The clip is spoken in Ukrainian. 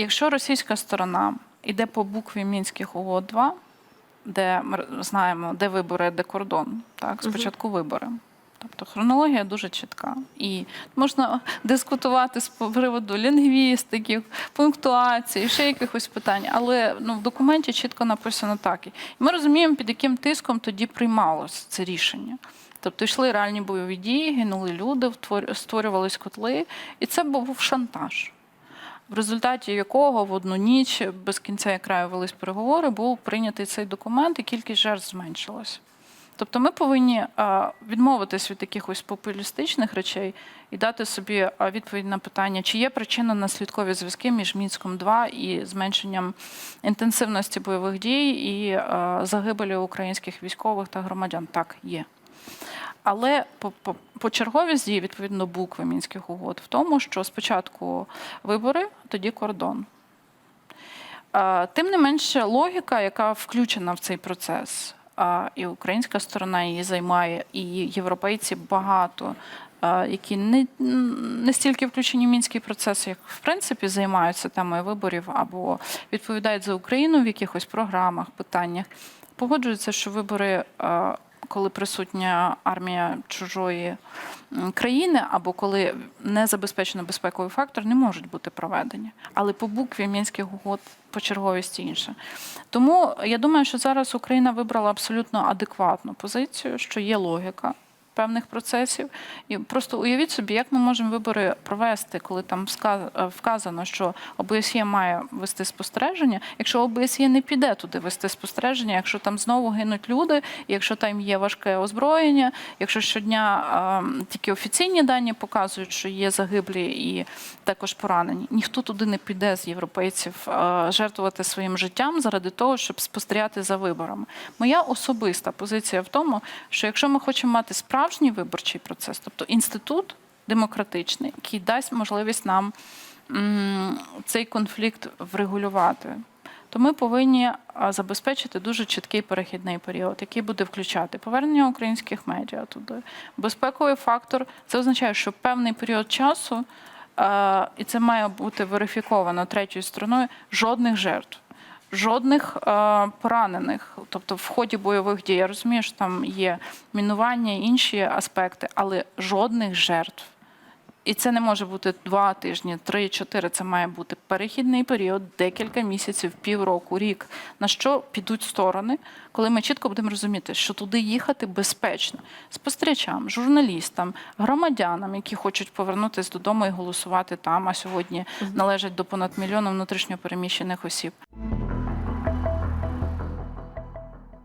Якщо російська сторона йде по букві мінських угод 2, де ми знаємо, де вибори, де кордон, так спочатку вибори. Тобто хронологія дуже чітка. І можна дискутувати з приводу лінгвістики, пунктуації, ще якихось питань, але ну, в документі чітко написано так. І ми розуміємо, під яким тиском тоді приймалось це рішення. Тобто йшли реальні бойові дії, гинули люди, створювались котли, і це був шантаж в результаті якого в одну ніч без кінця і краю велись переговори, був прийнятий цей документ, і кількість жертв зменшилась. Тобто ми повинні відмовитись від якихось популістичних речей і дати собі відповідь на питання, чи є причинно-наслідкові зв'язки між Мінськом 2 і зменшенням інтенсивності бойових дій і загибелі українських військових та громадян. Так, є. Але по- по- почерговість дії відповідно букви мінських угод в тому, що спочатку вибори, тоді кордон. Тим не менше, логіка, яка включена в цей процес, і українська сторона її займає, і європейці багато, які не, не стільки включені в мінський процес, як в принципі займаються темою виборів або відповідають за Україну в якихось програмах, питаннях, погоджуються, що вибори. Коли присутня армія чужої країни, або коли не забезпечено безпековий фактор, не можуть бути проведені. Але по букві мінських угод по почерговість інша. Тому я думаю, що зараз Україна вибрала абсолютно адекватну позицію, що є логіка певних процесів. І просто уявіть собі, як ми можемо вибори провести, коли там е, вказано, що ОБСЄ має вести спостереження. Якщо ОБСЄ не піде туди вести спостереження, якщо там знову гинуть люди, якщо там є важке озброєння, якщо щодня е, тільки офіційні дані показують, що є загиблі і також поранені, ніхто туди не піде з європейців е, жертвувати своїм життям заради того, щоб спостерігати за виборами. Моя особиста позиція в тому, що якщо ми хочемо мати справжній виборчий процес, тобто інститут демократичний, який дасть можливість нам цей конфлікт врегулювати. То ми повинні забезпечити дуже чіткий перехідний період, який буде включати повернення українських медіа туди. Безпековий фактор це означає, що певний період часу, і це має бути верифіковано третьою стороною, жодних жертв. Жодних е, поранених, тобто в ході бойових дій. Я розумію, що там є мінування інші аспекти, але жодних жертв. І це не може бути два тижні, три, чотири. Це має бути перехідний період, декілька місяців, півроку, рік. На що підуть сторони, коли ми чітко будемо розуміти, що туди їхати безпечно спостерігачам, журналістам, громадянам, які хочуть повернутися додому і голосувати там. А сьогодні належать до понад мільйона внутрішньо переміщених осіб.